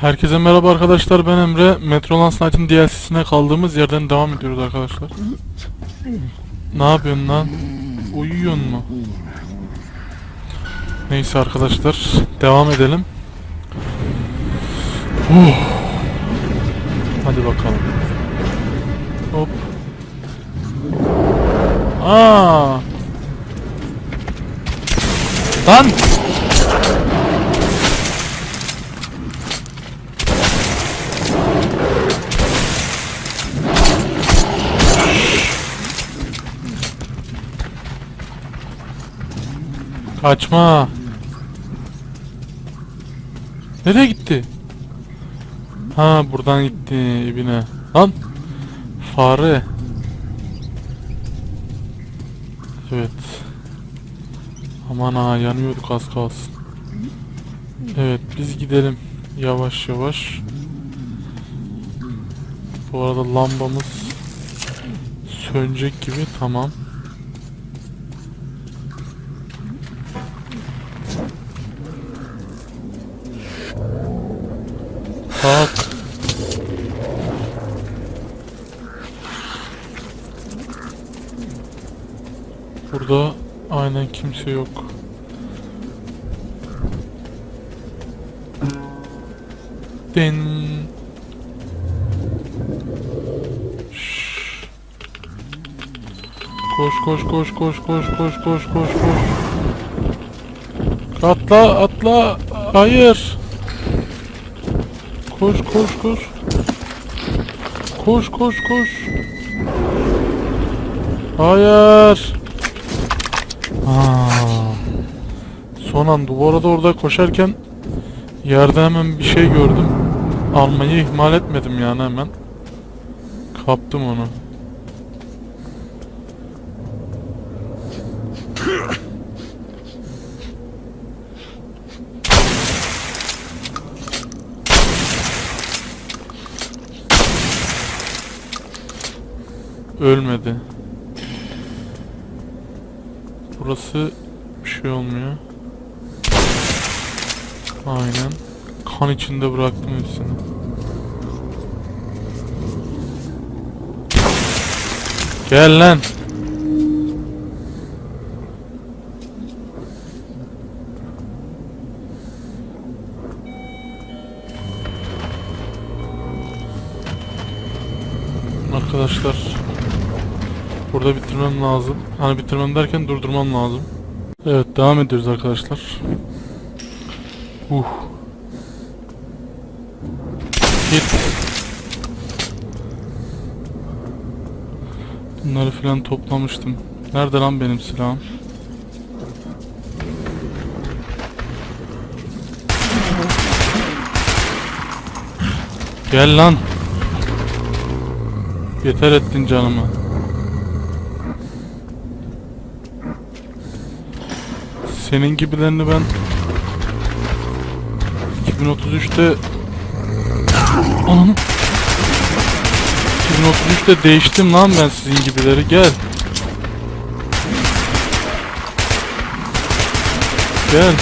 Herkese merhaba arkadaşlar ben Emre. Metrolands Night'ın DLC'sine kaldığımız yerden devam ediyoruz arkadaşlar. Ne yapıyorsun lan? Uyuyorsun mu? Neyse arkadaşlar devam edelim. Huh. Hadi bakalım. Hop. Aa! Lan! Kaçma. Nereye gitti? Ha buradan gitti ibine. Lan. Fare. Evet. Aman ha yanıyorduk az kalsın. Evet biz gidelim. Yavaş yavaş. Bu arada lambamız sönecek gibi tamam. Bak. Burada aynen kimse yok. Den. Koş koş koş koş koş koş koş koş koş. Atla atla. Hayır. Koş koş koş. Koş koş koş. Hayır. Aa. Son anda bu arada orada koşarken yerde hemen bir şey gördüm. Almayı ihmal etmedim yani hemen. Kaptım onu. Ölmedi. Burası bir şey olmuyor. Aynen. Kan içinde bıraktım hepsini. Gel lan. Arkadaşlar Burada bitirmem lazım. Hani bitirmem derken durdurmam lazım. Evet devam ediyoruz arkadaşlar. Uh. Git. Bunları filan toplamıştım. Nerede lan benim silahım? Gel lan. Yeter ettin canımı. Senin gibilerini ben 2033'te Ananı 2033'te değiştim lan ben sizin gibileri gel. Gel.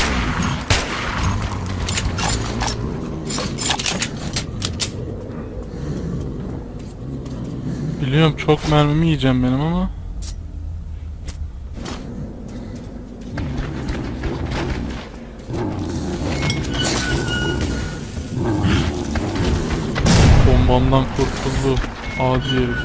Biliyorum çok mermimi yiyeceğim benim ama Ağacı herif.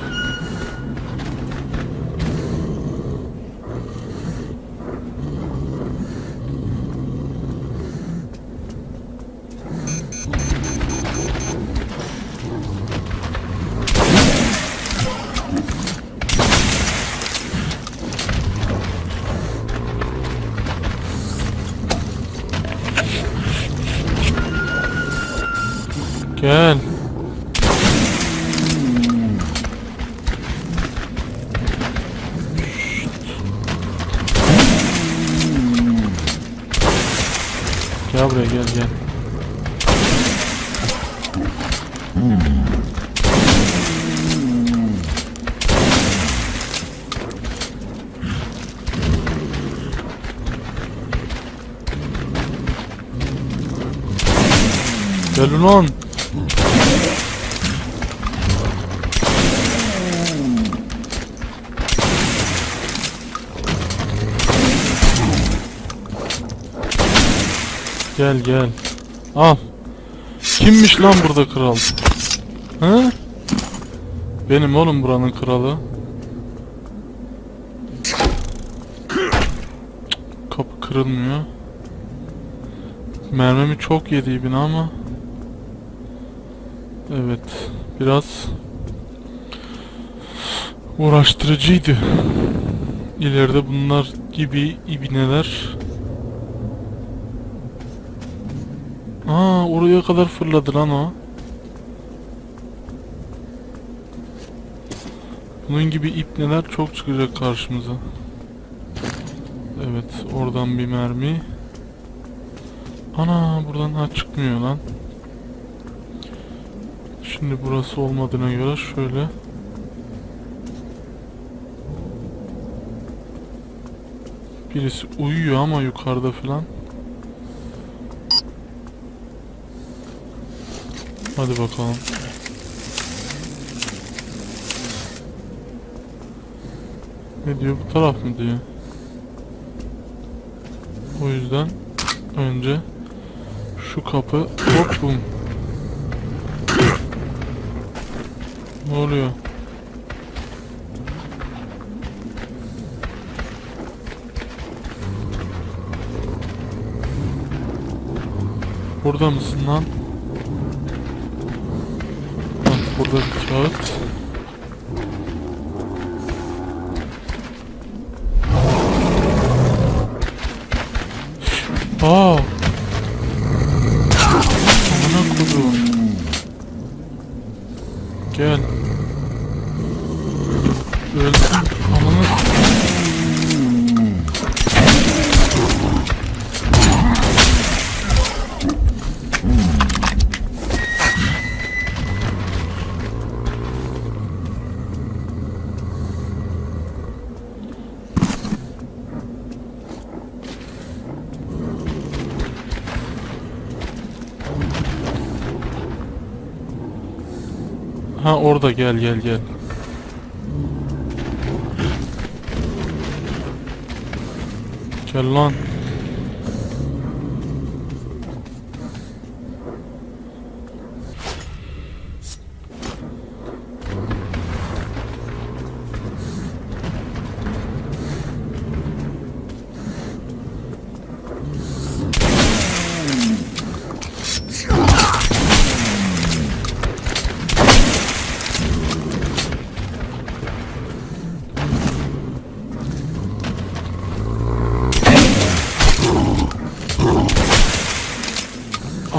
Gel. Buraya gel gel. Gel ulan. Gel gel. Al. Kimmiş lan burada kral? He? Benim oğlum buranın kralı. Kapı kırılmıyor. Mermimi çok yedi ibine ama Evet biraz uğraştırıcıydı. İleride bunlar gibi ibineler Aa oraya kadar fırladı lan o. Bunun gibi ipneler çok çıkacak karşımıza. Evet oradan bir mermi. Ana buradan ha çıkmıyor lan. Şimdi burası olmadığına göre şöyle. Birisi uyuyor ama yukarıda falan. Hadi bakalım. Ne diyor bu taraf mı diyor. O yüzden önce şu kapı hop bum. Ne oluyor? Burada mısın lan? Bak burada Ha orada gel gel gel. Gel lan.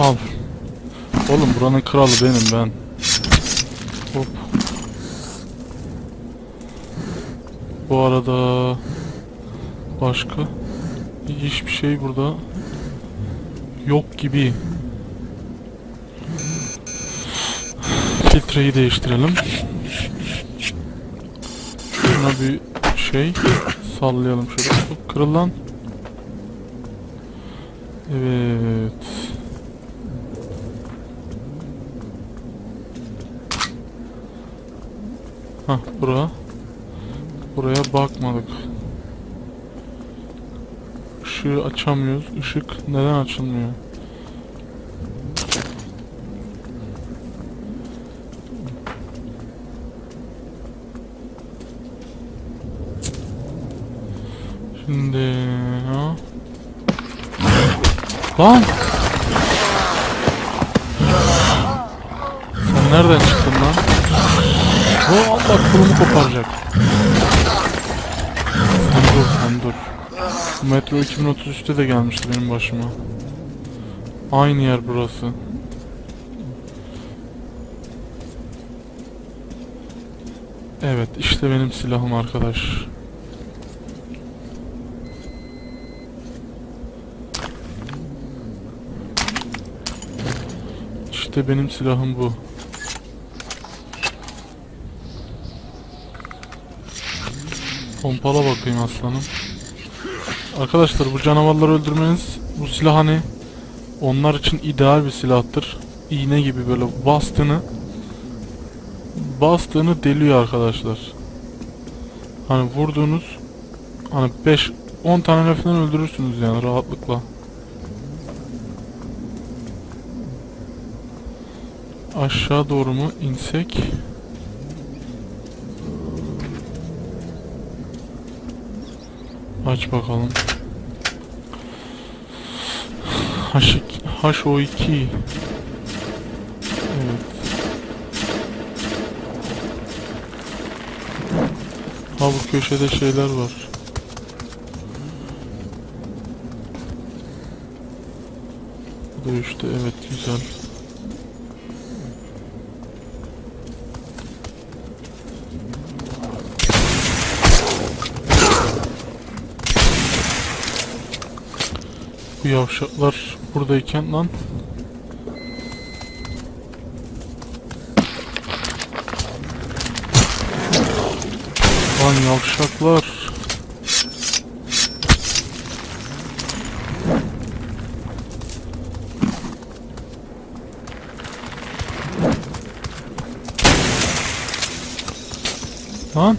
Al. Oğlum buranın kralı benim ben. Hop. Bu arada başka hiçbir şey burada yok gibi. Filtreyi değiştirelim. Şuna bir şey sallayalım şöyle. Kırıl lan. Evet. Hah bura. Buraya bakmadık. Işığı açamıyoruz. Işık neden açılmıyor? Şimdi koparacak. Sen dur sen dur. Metro 2033'te de gelmişti benim başıma. Aynı yer burası. Evet işte benim silahım arkadaş. İşte benim silahım bu. Pompala bakayım aslanım. Arkadaşlar bu canavarları öldürmeniz bu silah hani onlar için ideal bir silahtır. iğne gibi böyle bastığını bastığını deliyor arkadaşlar. Hani vurduğunuz hani 5 10 tane falan öldürürsünüz yani rahatlıkla. Aşağı doğru mu insek? Aç bakalım. H HO2 Evet. Ha bu köşede şeyler var. Bu da işte evet güzel. Bu yavşaklar buradayken lan. Lan yavşaklar. Lan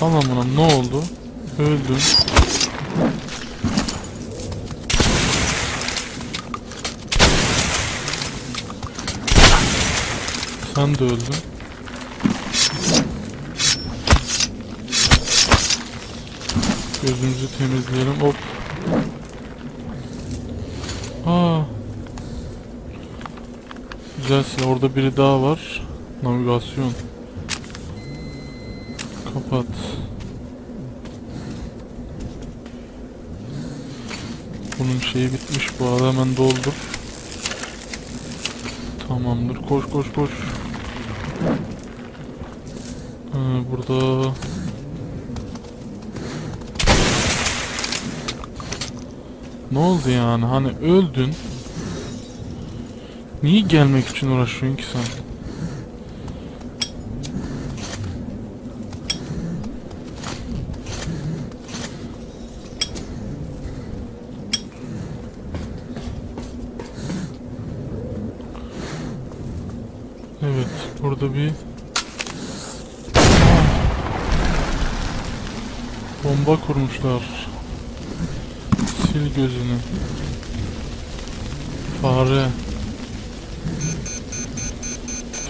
Tamam ulan ne oldu? Öldüm. Sen de öldün. Gözümüzü temizleyelim. Hop. Aa. Güzel silah. Orada biri daha var. Navigasyon. Kapat. Bunun şeyi bitmiş bu arada hemen doldur. Tamamdır. Koş koş koş. Ee, burada Ne oldu yani? Hani öldün. Niye gelmek için uğraşıyorsun ki sen? Evet, burada bir bomba kurmuşlar. Sil gözünü. Fare.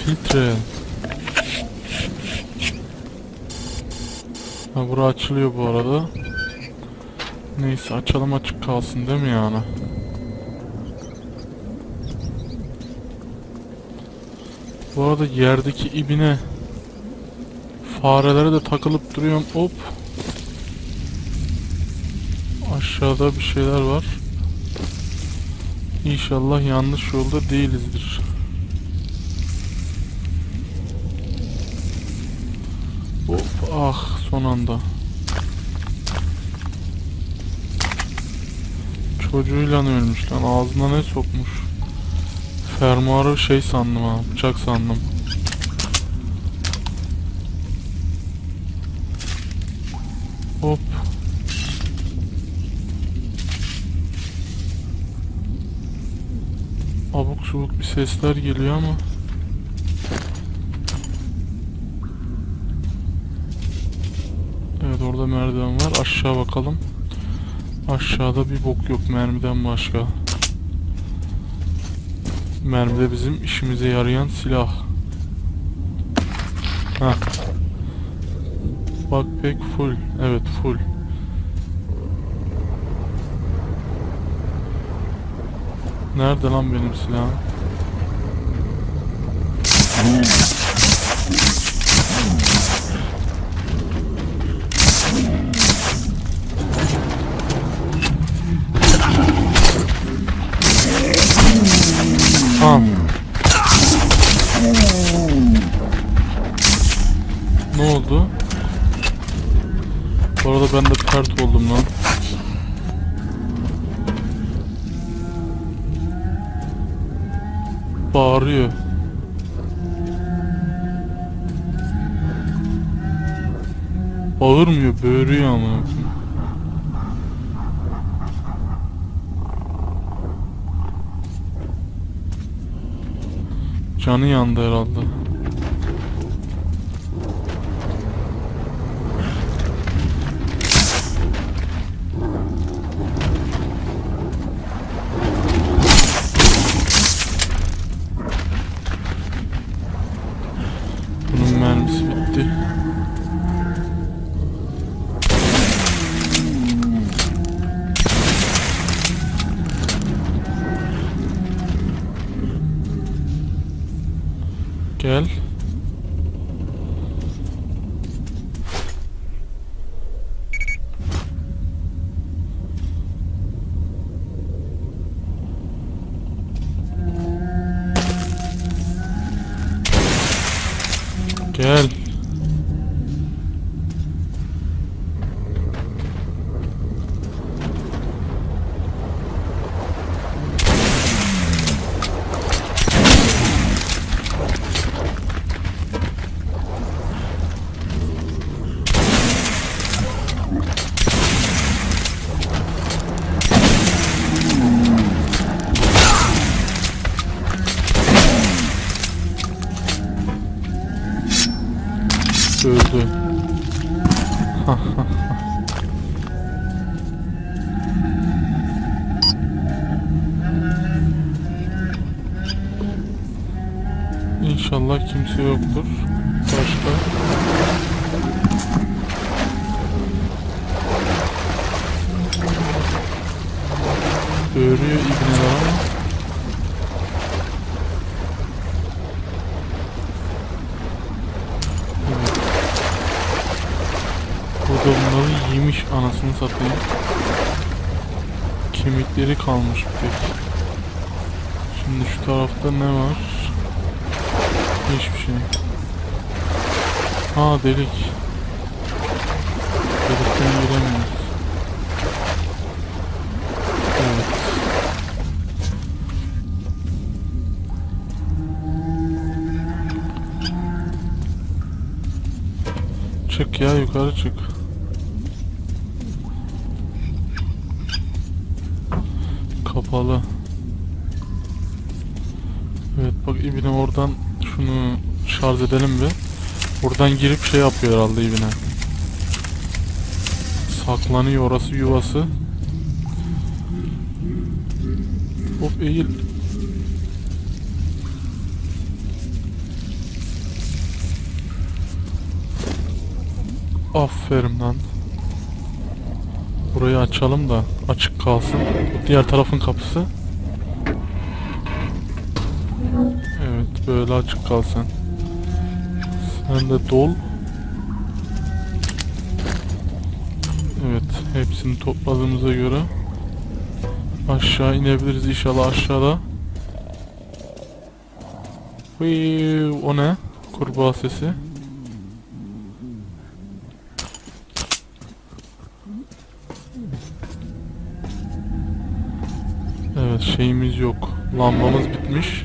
Filtre. Ha bura açılıyor bu arada. Neyse açalım açık kalsın değil mi yani? Bu arada yerdeki ibine farelere de takılıp duruyorum. Hop. Aşağıda bir şeyler var. İnşallah yanlış yolda değilizdir. Hop ah son anda. Çocuğuyla ölmüş lan ağzına ne sokmuş. Fermuarı şey sandım ha bıçak sandım. Hop. Abuk subuk bir sesler geliyor ama. Evet orada merdiven var. Aşağı bakalım. Aşağıda bir bok yok mermiden başka. Mermi de bizim işimize yarayan silah. Ha. Bak pek full. Evet full. Nerede lan benim silahım? Bağırmıyor, böğürüyor ama. Canı yandı herhalde. Gel. Yemiş anasını satayım. Kemikleri kalmış bir tek. Şimdi şu tarafta ne var? Hiçbir şey. Ha delik. Delikten giremiyoruz. Evet. Çık ya yukarı çık. Kapalı. Evet bak ibine oradan şunu şarj edelim bir. Buradan girip şey yapıyor herhalde ibine. Saklanıyor orası yuvası. Hop eğil. Aferin lan. Burayı açalım da açık kalsın. Diğer tarafın kapısı. Evet böyle açık kalsın. Sen de dol. Evet hepsini topladığımıza göre aşağı inebiliriz inşallah aşağıda. Hıy, o ne? Kurbağa sesi. Evet şeyimiz yok. Lambamız bitmiş.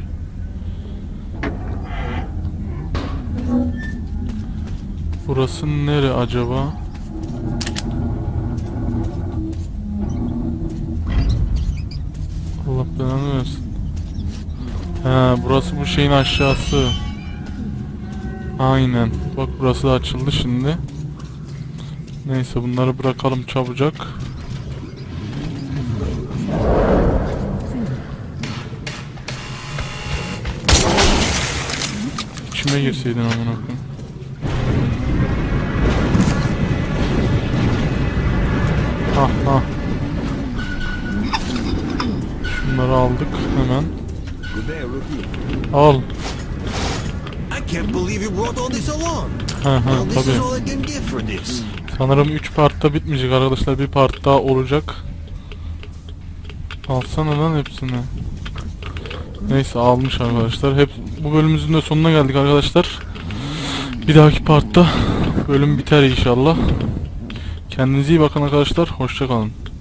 Burası nere acaba? Allah belanı versin. Ha, burası bu şeyin aşağısı. Aynen. Bak burası da açıldı şimdi. Neyse bunları bırakalım çabucak. İçime girseydin amına koyayım. Ha ha. Şunları aldık hemen. Al. Ha ha tabii. Sanırım 3 partta bitmeyecek arkadaşlar. Bir part daha olacak. Alsana lan hepsini. Neyse almış arkadaşlar. Hep bu bölümümüzün de sonuna geldik arkadaşlar. Bir dahaki partta bölüm biter inşallah. Kendinize iyi bakın arkadaşlar. Hoşça kalın. Anam